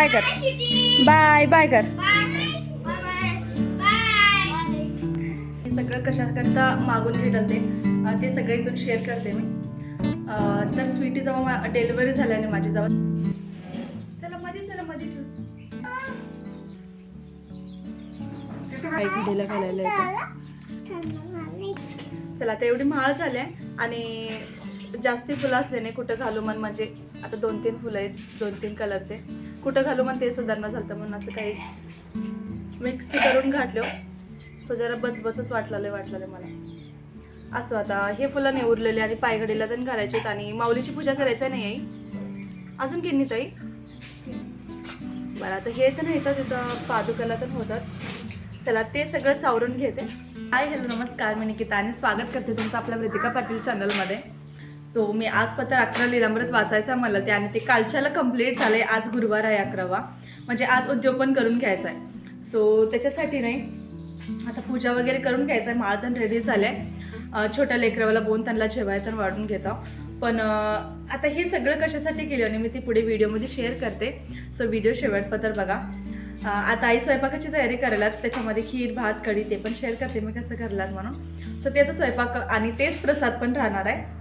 Bye कर bye bye कर हे सगळं कशाकरता मागून घेत ते ते सगळं इथून शेअर करते मी. तर स्वीटी जेव्हा डिलिव्हरी झाल्याने माझी जवळ चला मध्ये चला मध्ये ठेव. घालायला चला आता एवढी माळ झाली आणि जास्ती फुलं असल्याने कुठं घालू मन म्हणजे आता दोन तीन फुलं आहेत दोन तीन कलरचे कुठं घालू मग ते सुधारणा झालं म्हणून असं काही मिक्स करून घातलं. सो जरा बचबचच वाटलेलं वाटलेलं मला. असं आता हे फुलं नाही उरलेले आणि पायघडीला पण घालायचे आहेत आणि माऊलीची पूजा करायचं नाही आई? अजून किन्नी ताई? बरं आता हे तर नाही तर तिथं पादुकाला तर होतात. चला ते सगळं सावरून घेते. हाय हॅलो नमस्कार मी निकिता आणि स्वागत करते तुमचं आपल्या वृतिका पाटील चॅनलमध्ये सो मी आज पत्र अकरा लिलामृत वाचायचं आहे मला ते आणि ते कालच्याला कंप्लीट झालं आहे आज गुरुवार आहे अकरावा. म्हणजे आज उद्योपन करून घ्यायचं आहे सो त्याच्यासाठी नाही आता पूजा वगैरे करून घ्यायचं आहे माळधन रेडी झालं आहे छोट्या लेकरावाला बोन त्यांना जेवाय तर वाढून घेतो पण आता हे सगळं कशासाठी केलं आणि मी ती पुढे व्हिडिओमध्ये शेअर करते. सो व्हिडिओ शेवटपत्र बघा. आता आई स्वयंपाकाची तयारी करायला त्याच्यामध्ये खीर भात कढी ते पण शेअर करते मी कसं करलात म्हणून. सो त्याचा स्वयंपाक आणि तेच प्रसाद पण राहणार आहे.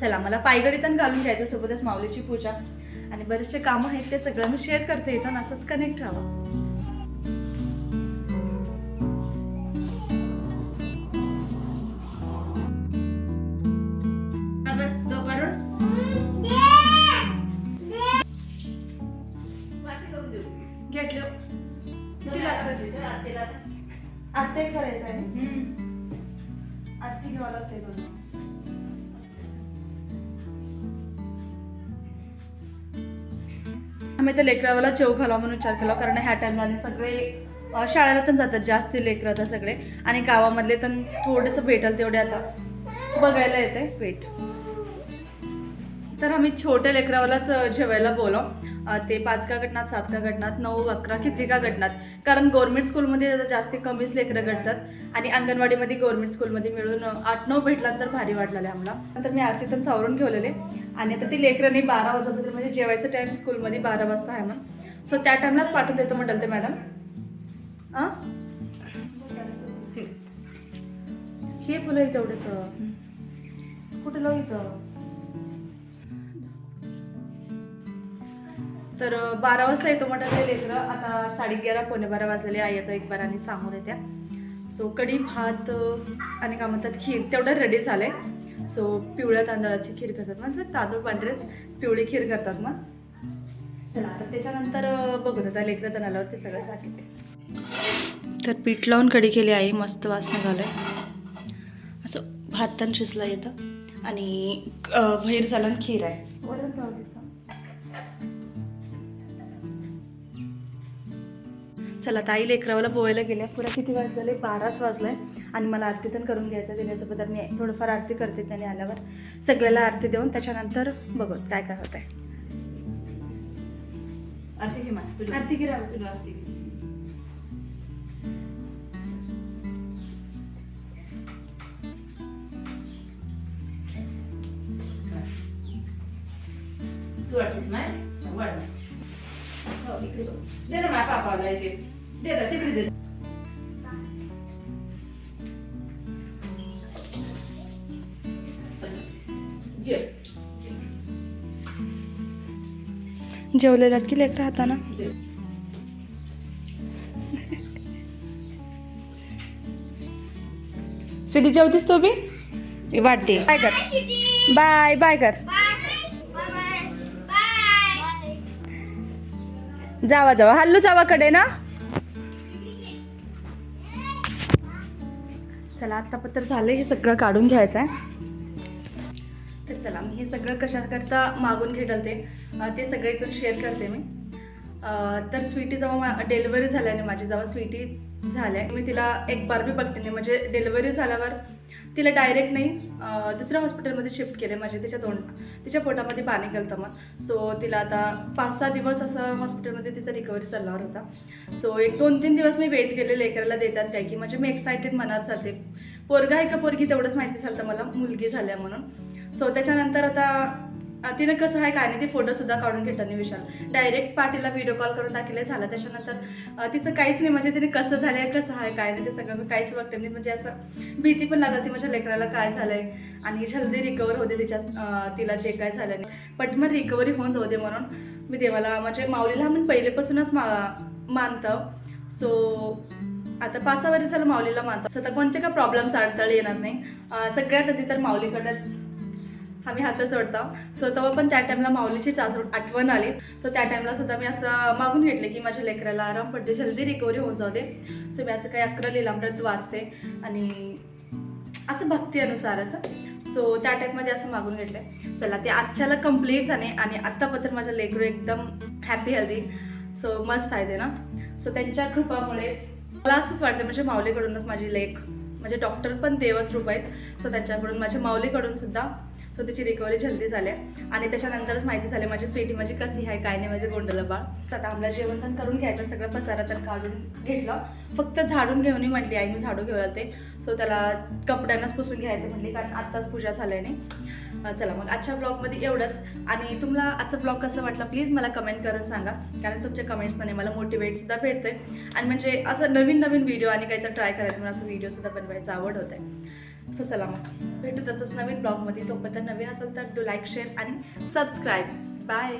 चला मला पायगडी पण घालून घ्यायचं सोबतच माऊलीची पूजा. आणि बरेचसे कामं आहेत ते सगळं मी शेअर करते इथं आणि असंच कनेक्ट राहावं घेतलं. किती लागतं आत्ता करायचं आहे. आरती घ्यावं लागते मी ते तर लेकरावाला जेव घालावा म्हणून विचार केला कारण ह्या टाईमला सगळे शाळेला पण जातात जास्त लेकरं आता सगळे. आणि गावामधले तर थोडंसं भेटल तेवढे आता. बघायला येते भेट तर आम्ही छोट्या लेकरावालाच जेवायला बोलाव. ते पाच का घटनात सात का घटनात नऊ अकरा किती का घटनात कारण गव्हर्नमेंट स्कूलमध्ये आता जास्ती कमीच लेकरं घडतात आणि अंगणवाडीमध्ये गव्हर्नमेंट स्कूलमध्ये मिळून आठ नऊ भेटला तर भारी वाटलेले आम्हाला. नंतर मी आरतीतून सावरून ठेवलेले. आणि आता ती लेकरांनी बारा वाजता म्हणजे जेवायचं टाईम स्कूलमध्ये बारा वाजता आहे मग सो त्या टाईमलाच पाठवून देतो म्हणाल ते मॅडम हां हे फुलं आहे तेवढंच कुठे लावू इथं? तर बारा वाजता येतो म्हटलं ते लेकरं. आता साडेग्यारा पोणे बारा वाजलेले आई आता एक बाराने सांगून येत्या. सो कढी भात आणि काय म्हणतात खीर तेवढं रेडी झालं आहे सो पिवळ्या तांदळाची खीर करतात म्हणजे तांदूळ पांढरेच पिवळी खीर करतात मग चला आता त्याच्यानंतर बघू आता लेकरं तर ते सगळं तर पीठ लावून कढी केली आई मस्त वासनं झालंय. असं भात तर शिजला येतं. आणि भैर झालं आणि खीर आहे. चला ताई लेकरावाला पोवायला गेल्या. पुरा किती वाजले बाराच वाजलाय आणि मला आरती पण करून घ्यायचं देण्यासोबत मी थोडंफार आरती करते त्याने आल्यावर. सगळ्याला आरती देऊन त्याच्यानंतर बघत काय काय होत आहे आरती घे आरती घे तुला आरती घे. तू वाटतेस ना वाढ हो इकडे बघ. दे ना पापाला इथे. ना तिकडे की लेकरं हाताना स्वीटी जेवतीस तू बी? मी वाटते बाय कर. बाय बाय कर. जावा जावा. हल्लू जावाकडे ना? चला आत्ता पत्र झालं हे सगळं काढून घ्यायचं आहे तर चला मी हे सगळं कशाकरता मागून घेतलं ते ते सगळं इथून शेअर करते मी. तर स्वीटी जेव्हा डिलिव्हरी झाल्याने माझी जेव्हा स्वीटी झाल्या मी तिला एक बार्बी बघते नाही म्हणजे डिलिव्हरी झाल्यावर तिला डायरेक्ट नाही दुसऱ्या हॉस्पिटलमध्ये शिफ्ट केले. म्हणजे तिच्या दोन तिच्या पोटामध्ये पाणी गेलं मग. सो तिला आता पाच सहा दिवस असं हॉस्पिटलमध्ये तिचा रिकव्हरी चालणार होता. सो एक दोन तीन दिवस मी वेट केले लेकराला देतात काय की. म्हणजे मी एक्सायटेड मनात चालते. पोरगा आहे का पोरगी तेवढंच माहिती झालं मला. मुलगी झाल्या म्हणून. सो त्याच्यानंतर आता तिनं कसं आहे काय नाही ते फोटोसुद्धा काढून घेताना विशाल डायरेक्ट पार्टीला व्हिडिओ कॉल करून दाखवले झाला. त्याच्यानंतर तिचं काहीच नाही म्हणजे तिने कसं झालं कसं आहे काय नाही ते सगळं मी काहीच बघते नाही. म्हणजे असं भीती पण लागत ती माझ्या लेकराला काय झालं आहे आणि जल्दी रिकवर होते तिच्या तिला जे काय झालं नाही. पटमन रिकवरी होऊन जाऊ दे म्हणून मी देवाला म्हणजे माऊलीला आम्ही पहिलेपासूनच मा मानतो. सो आता पाच सहा वर्ष झालं माऊलीला मानतं. स्वतः कोणते का प्रॉब्लेम्स अडथळे येणार नाही. सगळ्यात आधी तर माऊलीकडंच आम्ही हातच जोडतो. सो तेव्हा पण त्या टाइमला माऊलीची आज आठवण आली. सो त्या टाइमला सुद्धा मी असं मागून घेतले की माझ्या लेकराला आराम पडते जल्दी रिकव्हरी होऊन जाऊ दे. सो मी असं काही अकरा लिलामृत वाचते आणि असं भक्ती अनुसारच. सो त्या टाईपमध्ये असं मागून घेतले चला ते आजच्याला कंप्लीट झाले आणि आत्तापत्र माझं लेकरू एकदम हॅपी हेल्दी सो मस्त आहे ते ना? सो त्यांच्या कृपामुळेच मला असंच वाटतं म्हणजे माऊलीकडूनच माझी लेख म्हणजे डॉक्टर पण देवच रूप आहेत. सो त्यांच्याकडून माझ्या माऊलीकडून सुद्धा सो त्याची रिकव्हरी जल्दी झाली आहे. आणि त्याच्यानंतरच माहिती झाली माझी स्वीटी माझी कशी आहे काय नाही माझे गोंडलं बाळ तर आता आम्हाला जेवण करून घ्यायचं सगळं पसारा तर काढून घेतलं. फक्त झाडून घेऊन म्हटली आई मी झाडू घेऊन जाते सो त्याला कपड्यांनाच पुसून घ्यायचं म्हटली कारण आत्ताच पूजा झाल्याने चला मग आजच्या ब्लॉगमध्ये एवढंच. आणि तुम्हाला आजचा ब्लॉग कसं वाटला प्लीज मला कमेंट करून सांगा. कारण तुमच्या कमेंट्सने मला मोटिवेटसुद्धा भेटतं आहे आणि म्हणजे असं नवीन नवीन व्हिडिओ आणि काहीतरी ट्राय करायचं मला असं व्हिडिओसुद्धा बनवायचं आवड होते सो चला मग. भेटू तसंच नवीन ब्लॉगमध्ये तोपर्यंत नवीन असेल तर डू लाईक शेअर आणि सबस्क्राईब बाय